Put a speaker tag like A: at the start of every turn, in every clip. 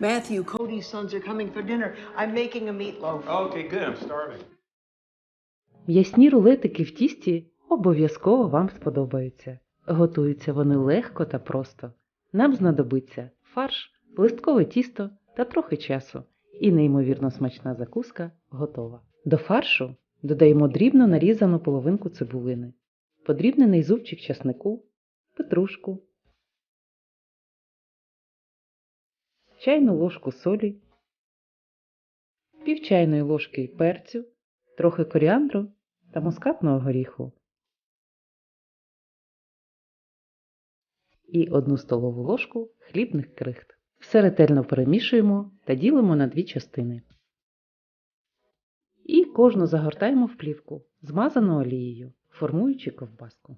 A: Matthew, Cody's sons are coming for dinner. I'm making a meatloaf.
B: Okay, good. I'm starving.
C: М'ясні рулетики в тісті обов'язково вам сподобаються. Готуються вони легко та просто. Нам знадобиться фарш, листкове тісто та трохи часу. І неймовірно смачна закуска готова. До фаршу додаємо дрібно нарізану половинку цибулини, подрібнений зубчик часнику, петрушку, чайну ложку солі, пів чайної ложки перцю, трохи коріандру та мускатного горіху і одну столову ложку хлібних крихт. Все ретельно перемішуємо та ділимо на дві частини. І кожну загортаємо в плівку, змазану олією, формуючи ковбаску.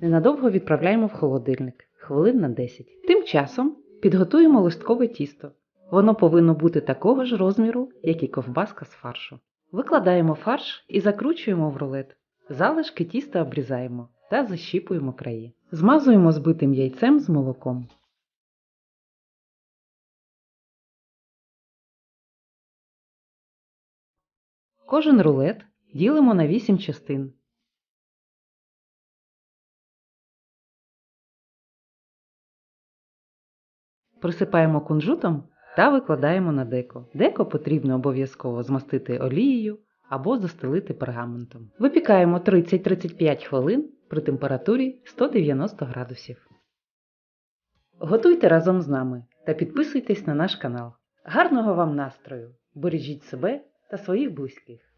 C: Ненадовго відправляємо в холодильник хвилин на 10. Тим часом підготуємо листкове тісто. Воно повинно бути такого ж розміру, як і ковбаска з фаршу. Викладаємо фарш і закручуємо в рулет. Залишки тіста обрізаємо та защіпуємо краї. Змазуємо збитим яйцем з молоком. Кожен рулет ділимо на 8 частин. Присипаємо кунжутом та викладаємо на деко. Деко потрібно обов'язково змастити олією або застелити пергаментом. Випікаємо 30-35 хвилин при температурі 190 градусів. Готуйте разом з нами та підписуйтесь на наш канал. Гарного вам настрою! Бережіть себе та своїх близьких!